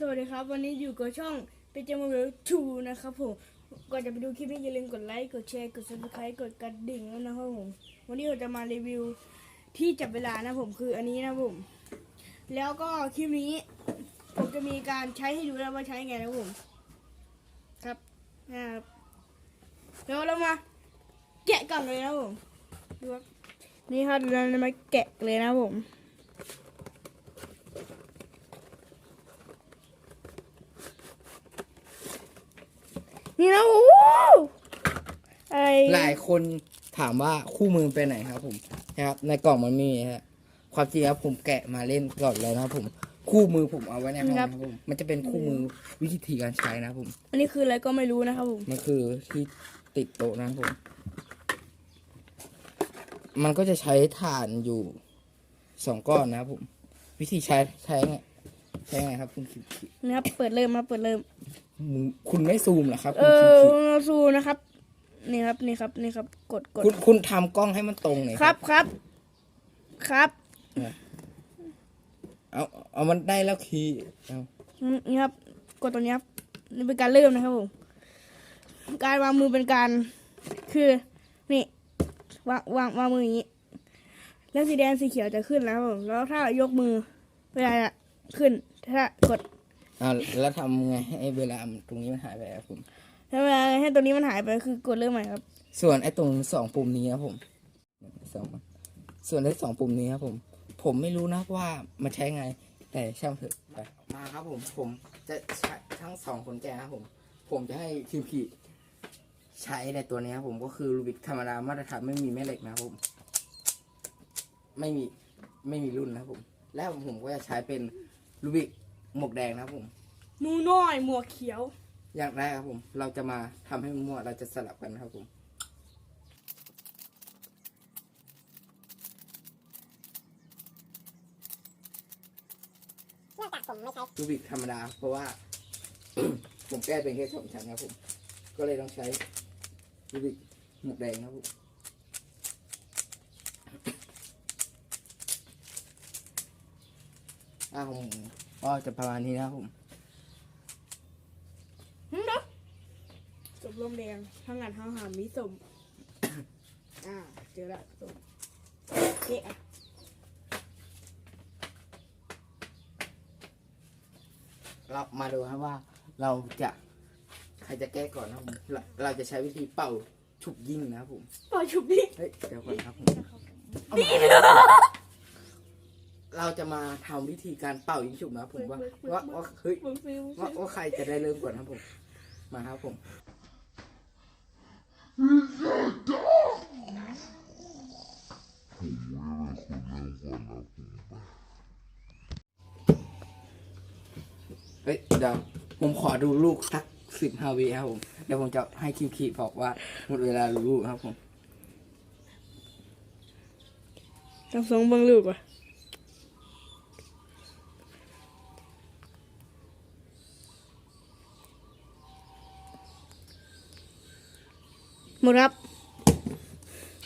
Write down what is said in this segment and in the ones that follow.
สวัสดีครับ วันนี้อยู่กับช่องเป็นจมูกทูนะครับผมก่อนจะไปดูคลิปนี้อย่าลืมกดไลค์กดแชร์กด subscribe กดกระดิ่งแล้วนะครับผมวันนี้เราจะมารีวิวที่จับเวลานะผมคืออันนี้นะผม แล้วก็คลิปนี้ ผมจะมีการใช้ให้ดูแล้วว่าใช้ไงนะผม ครับนะครับแล้วเรามาแกะกล่องเลยนะผมดูครับนี่ครับเราจะมาแกะเลยนะผม นี่นะโอ้โหอะไรหลายคนถามว่าคู่มือไปไหนครับ ผมนะครับในกล่องมันมีฮะความจริงแล้วผมแกะมาเล่นก่อนเลยนะครับผมคู่มือผมเอาไว้ในห้องนะครับผมมันจะเป็นคู่มือวิธีการใช้นะครับผม อันนี้คืออะไรก็ไม่รู้นะครับผมมันคือที่ติดโต๊ะนะครับผม มันก็จะใช้ถ่านอยู่สองก้อนนะครับผม วิธีใช้ใช้ไงใช้ไงครับคุณคิดนะครับเปิดเริ่มมาเปิดเริ่ม คุณไม่ซูมเหรอครับ เอคุณคิดอซูนะครับ นี่ครับนี่ครับนี่ครับ กดกดคุณคุณทำกล้องให้มันตรงหน่อยครับครับ ครับ เอาเอามันได้แล้วคีย์เอานี่ครับกดตรงนี้ครับนี่เป็นการเริ่มนะครับผมการวางมือเป็นการคือนี่วางวางวางมืออย่างนี้ แล้วสีแดงสีเขียวจะขึ้นแล้วครับผมแล้วถ้ายกมือเวลาจะขึ้นถ้ากดเอาแล้วทำไงให้เวลามันตรงนี้มันหายไปครับผมถ้าเวลาให้ตัวนี้มันหายไปคือกดเริ่มใหม่ครับ ส่วนไอ้ตรงสองปุ่มนี้ครับผมสองส่วนไอ้สองปุ่มนี้ครับผม ผมไม่รู้นะว่ามันใช้ไง แต่ช่างเถอะไปมาครับผม ผมจะใช้ทั้งสองคนแก่ครับผม ผมจะให้คิวพีใช้ในตัวนี้ครับผมก็คือรูบิกธรรมดามาตรฐานไม่มีแม่เหล็กนะครับผม ไม่มีไม่มีรุ่นนะครับผม แล้วผมก็จะใช้เป็นรูบิก หมวกแดงนะครับผม หนูน้อยหมวกเขียว อย่างแรกครับผม เราจะมาทำให้มั่วเราจะสลับกันนะครับผม เนื่องจากผมไม่ใช้รูบิกธรรมดา เพราะว่า ผมแก้เป็นแค่สองชั้นครับผม ก็เลยต้องใช้รูบิกหมวกแดงครับผม อ่าผมก็จะประมาณนี้นะครับผมสมลมแดงทั้งงานทั้งหามมิสม อ่า เจอละสมเก๊ะอะเรามาดูครับว่าเราจะใครจะแก้ก่อนนะครับผมเราเราจะใช้วิธีเป่าฉุบยิ่งนะครับผม ปล่อยชุบนี่เฮ้ยเดี๋ยวก่อนครับผมเราจะมาทำวิธีการเป่ายิงฉุบนะครับผมว่าว่าว่าเฮ้ยมึงฟิวว่าว่าใครจะได้เริ่มก่อนครับผม มาครับผม เฮ้ยเดี๋ยวผมขอดูลูกสักสิบห้าวิครับผมเดี๋ยวผมจะให้คิวคีบอกว่าหมดเวลาดูลูกครับผม ต้องสองเบังลูกว่ะ หมดครับ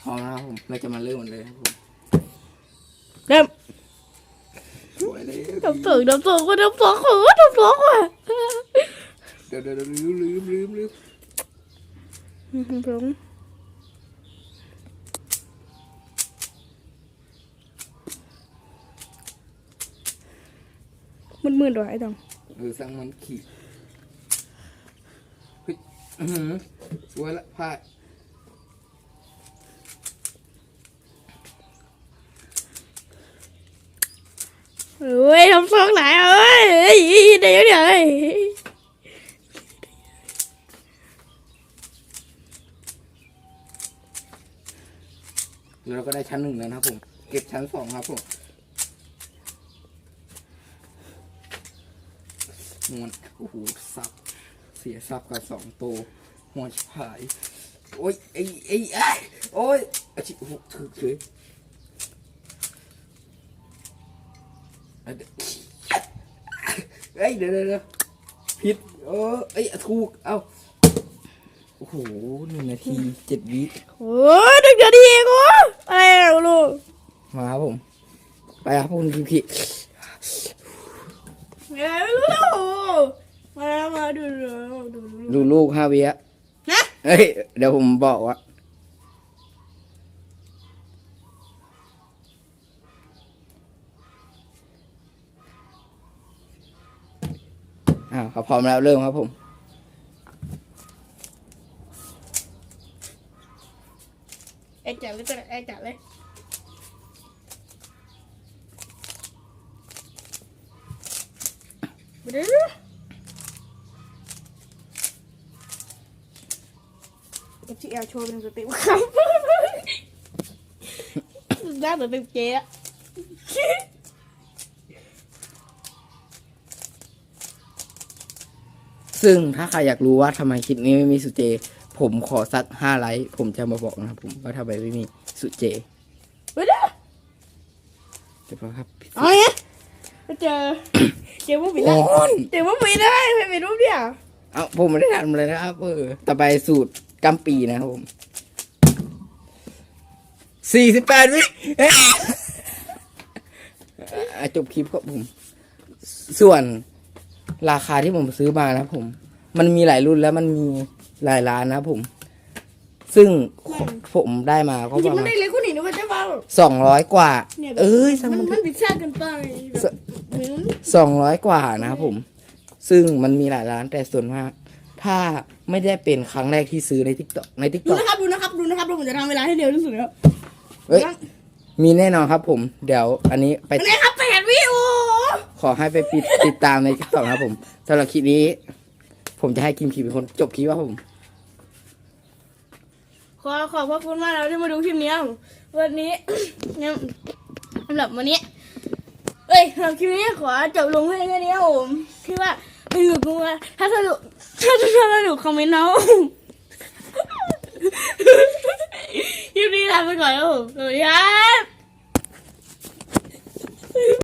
พร้อมแล้วครับผมเราจะมาเริ่มกันเลยครับผมเริ่มสวยเลยดับสองดับสองว่ะดับสองว่ะดับสองว่ะเดี๋ยวเดี๋ยวเดี๋ยวลืมลืมลืมลืมผมมันมืดว่ะไอ้ดองเออสั่งมันขีดเฮ้ยอื้อหือสวยละพลาด เฮ้ยทำซองไหนเอ้ยเฮ้ยเดี๋ยวเดี๋ยวเฮ้ยแล้วเราก็ได้ชั้นหนึ่งแล้วนะครับผม เก็บชั้นสองครับผมมวนโอ้โหซับ เสียซับกับสองตัวหัวชิบหาย โอ้ยไอ้ไอ้ไอ้โอ้ยอาชิโอ้โหถือเฉย เอ้ยเดี๋ยวเดี๋ยวผิดเออไอ้ถูก เอ้า โอ้โหหนึ่งนาทีเจ็ดวิโอ้ยหนึ่งนาทีกูอะไรลูกมาครับผม ไปครับคุณพี่คิไม่รู้มล้วมาดูดูดูดูลูกห้าวิอะนะเฮ้ย เดี๋ยวผมบอกว่า อ้าวครับพร้อมแล้วเริ่มครับผมไอจัดเลยก็ได้ไอจัดเลยเดี๋ยวเอฟทีเอลโชว์เป็นสเต็ปครับน้าเหมือนเป็นเจ๊อะ ซึ่งถ้าใครอยากรู้ว่าทำไมคลิปนี้ไม่มีสุเจ ผมขอสักห้าไลค์ผมจะมาบอกนะครับผมว่าทำไมไม่มีสุเจเดี๋ยวเดี๋ยวครับเอาไงไปเจอ เจอมุ้งปีได้โอ้ยเจอมุ้งปีได้ไม่เป็นรูปเดียวเอาผมไม่ได้ทำเลยนะครับเออต่อไปสูตรกำปีนะครับผมสี่สิบแปดวิเอ๊ะอะจบคลิปครับผม ส่วน ราคาที่ผมซื้อมานะครับผม มันมีหลายรุ่นแล้วมันมีหลายร้านนะครับผม ซึ่งผมได้มาก็จริปงระๆมันมาณได้เลยคนหนีนึกว่าจะเบาสองร้อยกว่า เนี่ยเอ้ยสมัมันนมันผิดพลาดกันไปแบบเหมือนสองร้อยกว่านะครับผม ซึ่งมันมีหลายร้านแต่ส่วนมากถ้าไม่ได้เป็นครั้งแรกที่ซื้อในทิกตอกในทิกดูตอกนะครับดูนะครับดูนะครับเราผมจะทำเวลาให้เร็วที่สุดแล้วเฮ้ย มีแน่นอนครับผม เดี๋ยวอันนี้ไป อันนี้ครับแปดวิโอ ขอให้ไปติดตามในทิกตอกนะครับผมสำหรับคลิปนี้ ผมจะให้คิมขีเป็นคนจบคลิปว่าผม ขอขอบพระคุณมากแล้วที่มาดูคลิปนี้ผมวันนี้สำหรับวันนี้เอ้ยสำหรับคลิปนี้ขอจบลงเพีแค่นี้ครับผมคิดว่าไม่หลุดกูว่าถ้าสนุกถ้าสนุกถ้าสนุกคอมเมนต์เอาคลิปนี้ลาไปก่อนครับผมสวัสดีครับ